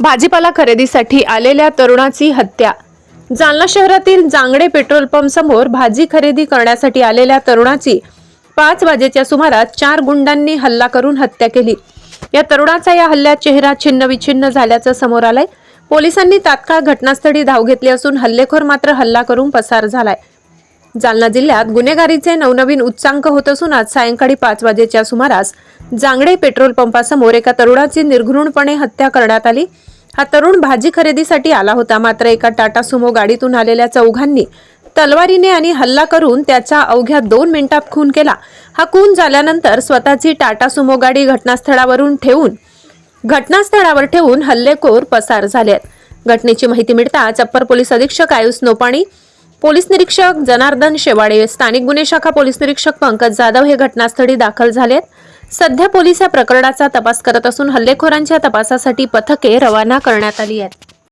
भाजीपाला खरेदीसाठी आलेल्या तरुणाची हत्या. जालना शहरातील जांगडे पेट्रोल पंप समोर भाजी खरेदी करण्यासाठी आलेल्या तरुणाची पाच वाजेच्या सुमारास चार गुंडांनी हल्ला करून हत्या केली. या तरुणाचा या हल्ल्यात चेहरा छिन्नविछिन्न झाल्याचं समोर आलंय. पोलिसांनी तात्काळ घटनास्थळी धाव घेतली असून हल्लेखोर मात्र हल्ला करून पसार झालाय. जालना जिल्ह्यात गुन्हेगारीचे नवनवीन उच्चांक होत असून आज सायंकाळी पाच वाजेच्या सुमारास जांगडे पेट्रोल पंपासमोर एका तरुणाची निर्घृणपणे हत्या करण्यात आली. हा तरुण भाजी खरेदीसाठी आला होता. मात्र एका टाटा सुमो गाडीतून आलेल्या चौघांनी तलवारीने आणि हल्ला करून त्याचा अवघ्या दोन मिनिटात खून केला. हा खून झाल्यानंतर स्वतःची टाटा सुमो गाडी घटनास्थळावरून ठेवून घटनास्थळावर ठेवून हल्लेखोर पसार झाले आहेत घटनेची माहिती मिळताच अप्पर पोलीस अधीक्षक आयुष नोपाणी पोलीस निरीक्षक जनार्दन शेवाडे स्थानिक गुन्हे शाखा पोलीस निरीक्षक पंकज जाधव हे घटनास्थळी दाखल झालेत. सध्या पोलीस या प्रकरणाचा तपास करत असून हल्लेखोरांच्या तपासासाठी पथके रवाना करण्यात आली आहेत.